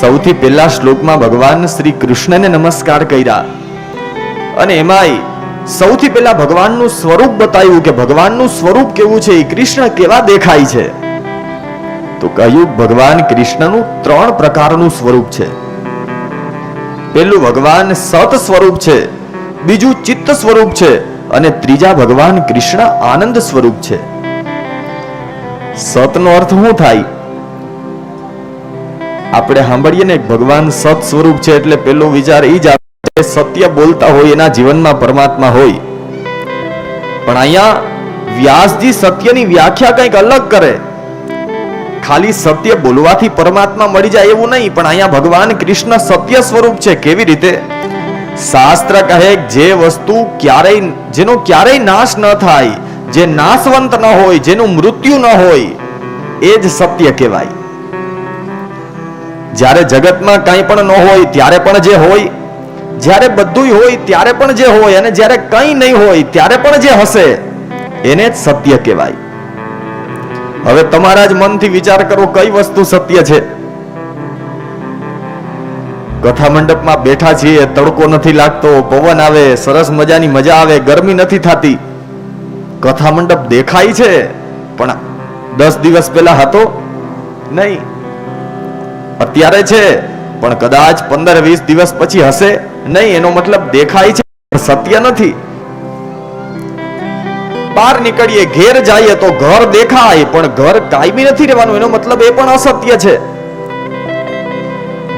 સૌથી પહેલા શ્લોકમાં ભગવાન શ્રી કૃષ્ણને નમસ્કાર કર્યા. અને એમાંય સૌથી પહેલા ભગવાનનું સ્વરૂપ બતાવ્યું કે ભગવાનનું સ્વરૂપ કેવું છે એ કૃષ્ણ કેવા દેખાય છે. તો કહ્યું, ભગવાન કૃષ્ણનું ત્રણ પ્રકારનું સ્વરૂપ છે. પેલું ભગવાન સત સ્વરૂપ છે, બીજું ચિત્ત સ્વરૂપ છે અને ત્રીજા ભગવાન કૃષ્ણ આનંદ સ્વરૂપ છે. સતનો અર્થ શું થાય? આપણે સાંભળીએ ને, ભગવાન સત સ્વરૂપ છે એટલે પેલો વિચાર એ જ સત્ય બોલતા હોય એના જીવનમાં પરમાત્મા હોય. પણ અહીંયા વ્યાસજી સત્યની વ્યાખ્યા કંઈક અલગ કરે. ખાલી સત્ય બોલવાથી પરમાત્મા મળી જાય એવું નહીં, પણ અહીંયા ભગવાન કૃષ્ણ સત્ય સ્વરૂપ છે. કેવી રીતે? શાસ્ત્ર કહે, જે વસ્તુ ક્યારેય, જેનો ક્યારેય નાશ ન થાય, જે નાશવંત ન હોય, જેનું મૃત્યુ ન હોય, એ જ સત્ય કહેવાય. જ્યારે જગતમાં કંઈ પણ ન હોય, ત્યારે પણ જે હોય, જ્યારે બધું હોય, ત્યારે પણ જે હોય અને જ્યારે કંઈ નહીં હોય, ત્યારે પણ જે હશે, એને જ સત્ય કહેવાય. હવે તમારા જ મનથી વિચાર કરો કઈ વસ્તુ સત્ય છે? કથા મંડપમાં બેઠા છીએ, તડકો નથી લાગતો, પવન આવે, સરસ મજાની મજા આવે, ગરમી નથી થતી. કથા મંડપ દેખાય છે, પણ દસ દિવસ પહેલા હતો? નહીં. અત્યારે છે, પણ કદાચ પંદર વીસ દિવસ પછી હશે. નહીં, એનો મતલબ દેખાય છે સત્ય નથી. બહાર નીકળીએ, ઘેર જઈએ તો ઘર દેખાય, પણ ઘર કાયમી નથી રહેવાનું. એનો મતલબ એ પણ અસત્ય છે.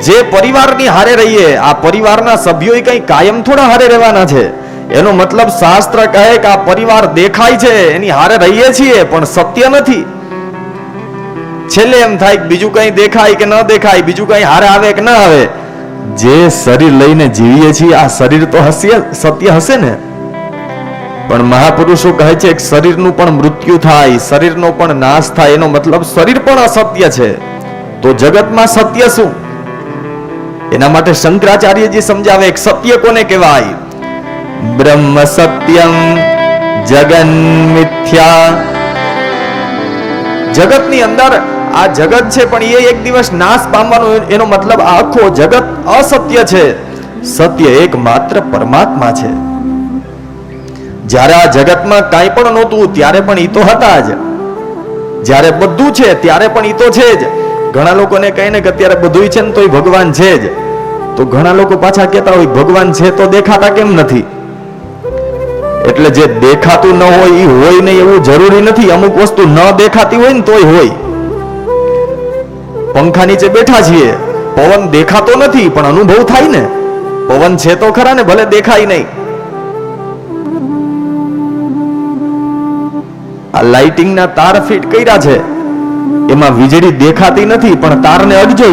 જે પરિવારની હારે રહીએ, આ પરિવારના સભ્યો કઈ કાયમ થોડા હારે રહેવાના છે. એનો મતલબ શાસ્ત્ર કહે કે આ પરિવાર દેખાય છે, એની હારે રહીએ છીએ, પણ સત્ય નથી. છેલ્લે એમ થાય બીજું કઈ દેખાય કે ન દેખાય, બીજું કઈ હારે આવે કે ન આવે, જે શરીર લઈને જીવીએ છીએ, આ શરીર તો હસ્ય, સત્ય હશે ને? પણ મહાપુરુષો કહે છે કે શરીરનું પણ મૃત્યુ થાય, શરીરનો પણ નાશ થાય, એનો મતલબ શરીર પણ અસત્ય છે. તો જગતમાં સત્ય શું? એના માટે શંકરાચાર્યજી સમજાવે કે સત્ય કોને કહેવાય? બ્રહ્મ સત્યમ, જગન મિથ્યા. જગતની અંદર આ જગત છે, પણ એ એક દિવસ નાશ પામવાનો એનો મતલબ આખો જગત અસત્ય છે. સત્ય એક માત્ર પરમાત્મા છે. જ્યારે આ જગતમાં કાંઈ પણ નહોતું, ત્યારે પણ ઈ તો હતા જ. જ્યારે બધું છે, ત્યારે પણ ઈ તો છે જ. ઘણા લોકોને કહે ને કે અત્યારે બધું છે ને તોય ભગવાન છે જ. તો ઘણા લોકો પાછા કહેતા હોય, ભગવાન છે તો દેખાતા કેમ નથી? એટલે જે દેખાતું ન હોય એ હોય નહીં, એવું જરૂરી નથી. અમુક વસ્તુ ન દેખાતી હોય ને તોય હોય. પંખા નીચે બેઠા છીએ, પવન દેખાતો નથી, પણ અનુભવ થાય ને. પવન છે તો ખરા ને, ભલે દેખાય નહીં. આ લાઇટિંગના તાર ફિટ કર્યા છે. એમાં વીજળી દેખાતી નથી, પણ તારને અડજો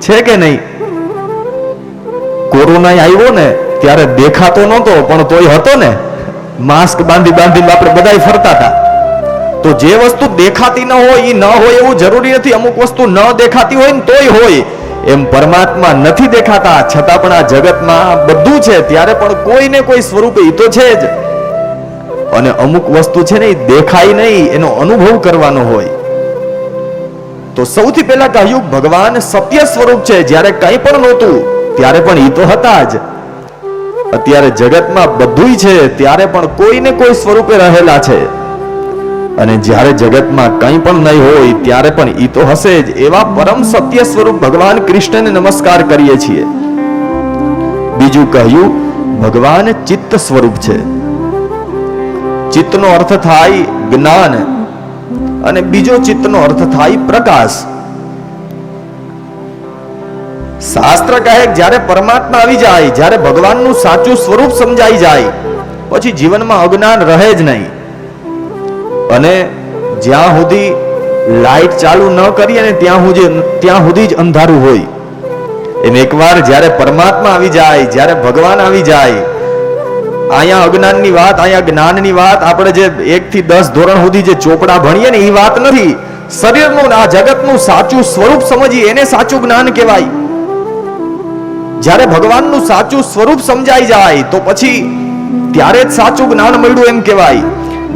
છે કે નહીં? કોરોના આવ્યો ને, ત્યારે દેખાતો નહોતો, પણ તોય હતો ને. માસ્ક બાંધી બાંધીને આપણે બધાય ફરતા હતા. તો જે વસ્તુ દેખાતી ન હોય એ ન હોય એવું જરૂરી નથી. અમુક વસ્તુ ન દેખાતી હોય ને તોય હોય. એમ પરમાત્મા નથી દેખાતા. છતાં પણ આ જગતમાં બધું છે. ત્યારે પણ કોઈ ને કોઈ સ્વરૂપે એ તો છે જ. અને અમુક વસ્તુ છે ને એ દેખાય નહીં, એનો અનુભવ કરવાનો હોય. તો સૌથી પહેલા કહ્યું, ભગવાન સત્ય સ્વરૂપ છે. જ્યારે કંઈ પણ નહોતું, ત્યારે પણ એ તો હતા જ. અત્યારે જગતમાં બધુંય છે. ત્યારે પણ કોઈ ને કોઈ સ્વરૂપે રહેલા છે. અને જ્યારે જગતમાં કંઈ પણ નહીં હોય, ત્યારે પણ ઈ તો હશે જ. એવા પરમ સત્ય સ્વરૂપ ભગવાન કૃષ્ણને નમસ્કાર કરીએ છીએ. બીજું કહ્યું, ભગવાન ચિત્ત સ્વરૂપ છે. ચિત્તનો અર્થ થાય જ્ઞાન અને બીજો ચિત્તનો અર્થ થાય પ્રકાશ. શાસ્ત્ર કહે જ્યારે પરમાત્મા આવી જાય, જ્યારે ભગવાનનું સાચું સ્વરૂપ સમજાઈ જાય, પછી જીવનમાં અજ્ઞાન રહે જ નહીં. અને જ્યાં સુધી લાઈટ ચાલુ ન કરીએ ને ત્યાં સુધી ત્યાં સુધી જ અંધારું હોય. એમ એકવાર જ્યારે પરમાત્મા આવી જાય, જ્યારે ભગવાન આવી જાય અહીંયા અજ્ઞાનની વાત અહીંયા જ્ઞાનની વાત, આપણે જે એક થી દસ ધોરણ સુધી જે ચોપડા ભણીએ ને એ વાત નથી. શરીરનું આ જગતનું સાચું સ્વરૂપ સમજીએ, એને સાચું જ્ઞાન કહેવાય. જ્યારે ભગવાનનું સાચું સ્વરૂપ સમજાઈ જાય, તો પછી ત્યારે જ સાચું જ્ઞાન મળ્યું એમ કહેવાય.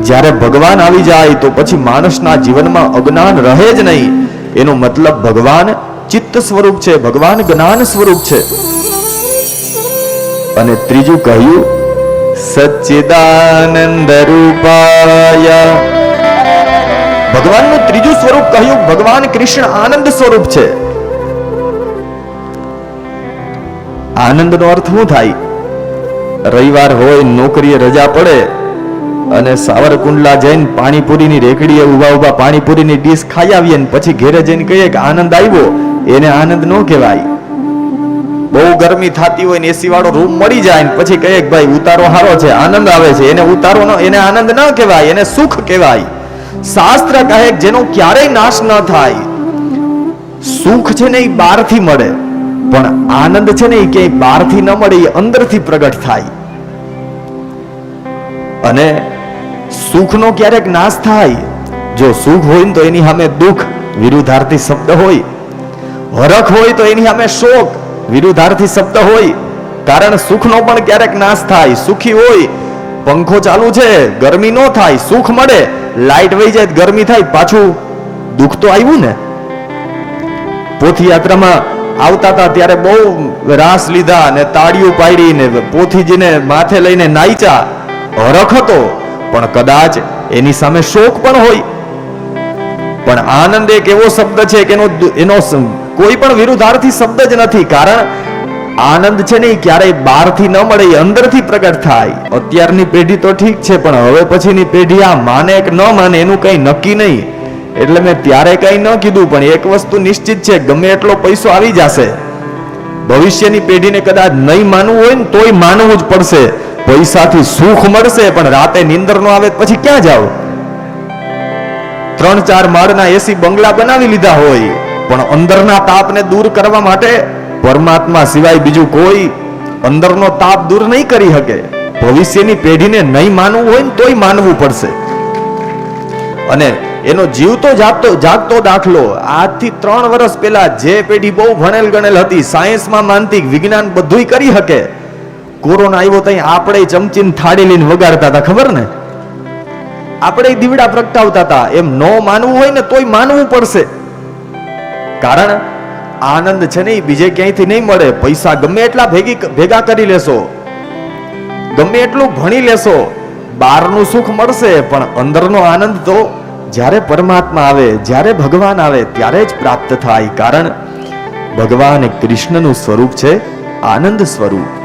જ્યારે ભગવાન આવી જાય તો પછી માણસના જીવનમાં અજ્ઞાન રહે જ નહીં. એનો મતલબ ભગવાન ચિત્ત સ્વરૂપ છે, ભગવાન જ્ઞાન સ્વરૂપ છે. અને ત્રીજું કહ્યું, સચ્ચિદાનંદ રૂપાય. ભગવાનનું ત્રીજું સ્વરૂપ કહ્યું, ભગવાન કૃષ્ણ આનંદ સ્વરૂપ છે. આનંદનો અર્થ શું થાય? રવિવાર હોય, નોકરીએ રજા પડે અને સાવરકુંડલા જઈને પાણીપુરીની રેકડીએ ઊભા ઊભા પાણીપુરીની ડીશ ખાઈ આવીએ ને પછી ઘેરે જઈને કહીએ કે આનંદ આવ્યો. એને આનંદ ન કહેવાય. બહુ ગરમી થતી હોય ને એસી વાળો રૂમ મળી જાય ને પછી કહીએ કે ભાઈ, ઉતારો સારો છે, આનંદ આવે છે. એને ઉતારો એને આનંદ ન કહેવાય, એને સુખ કહેવાય. શાસ્ત્ર કહે જેનો ક્યારેય નાશ ન થાય. સુખ છે ને એ બહારથી મળે, પણ આનંદ છે ને એ ક્યાંય બહારથી ન મળે, એ અંદરથી પ્રગટ થાય. અને સુખનો ક્યારેક નાશ થાય. જો સુખ હોય ને તો એની સામે દુઃખ, વિરુદ્ધાર્થી શબ્દ હોય. હરખ હોય તો એની સામે શોક, વિરુદ્ધાર્થી શબ્દ હોય. કારણ સુખનો પણ ક્યારેક નાશ થાય. સુખી હોય, પંખો ચાલુ છે, ગરમી ન થાય, સુખ મળે. લાઈટ વહી જાય ગરમી થાય, પાછું દુઃખ તો આવ્યું ને. પોથયાત્રામાં આવતા હતા ત્યારે બહુ રાસ લીધા અને તાળીઓ પાડી ને પોથીજીને માથે લઈને નાઈચા હરખ હતો. પણ કદાચ એની સામે શોક પણ હોય. પણ આનંદ એક એવો શબ્દ છે કે એનો એનો કોઈ પણ વિરુદ્ધાર્થી શબ્દ જ નથી. કારણ આનંદ છે ને ક્યારેય બહારથી ન મળે, એ અંદરથી પ્રગટ થાય. અત્યારની પેઢી તો ઠીક છે, પણ હવે પછીની પેઢી આ માને કે ન માને એનું કંઈ નક્કી નહીં. એટલે મેં ત્યારે કંઈ ન કીધું, પણ એક વસ્તુ નિશ્ચિત છે, ગમે એટલો પૈસો આવી જશે. ભવિષ્યની પેઢીને કદાચ નહીં માનવું હોય ને તોય માનવું જ પડશે. પૈસાથી સુખ મળશે, પણ રાતે નીંદર નો આવે પછી ક્યાં જાવ ત્રણ ચાર માળના એસી બંગલા બનાવી લીધા હોય, પણ અંદરના તાપને દૂર કરવા માટે પરમાત્મા સિવાય બીજું કોઈ અંદરનો તાપ દૂર નહીં કરી શકે. ભવિષ્યની પેઢીને નહીં માનવું હોય ને તોય માનવું પડશે. અને એનો જીવતો જાગતો જાગતો દાખલો, આજથી ત્રણ વર્ષ પહેલા જે પેઢી બહુ ભણેલ ગણેલ હતી, સાયન્સમાં માનતી વિજ્ઞાન બધુંય કરી શકે. કોરોના આવ્યો ત્યાં આપણે ચમચીને થાળી લઈને વગાડતા હતા, ખબર ને? આપણે દીવડા પ્રગટાવતા હતા. એમ ન માનવું હોય ને તોય માનવું પડશે. કારણ આનંદ છે ને બીજે ક્યાંયથી નહીં મળે. પૈસા ગમે એટલા ભેગી ભેગા કરી લેશો. ગમે એટલું ભણી લેશો. બહારનું સુખ મળશે, પણ અંદરનો આનંદ તો જ્યારે પરમાત્મા આવે, જ્યારે ભગવાન આવે, ત્યારે જ પ્રાપ્ત થાય. કારણ ભગવાન કૃષ્ણનું સ્વરૂપ છે, આનંદ સ્વરૂપ.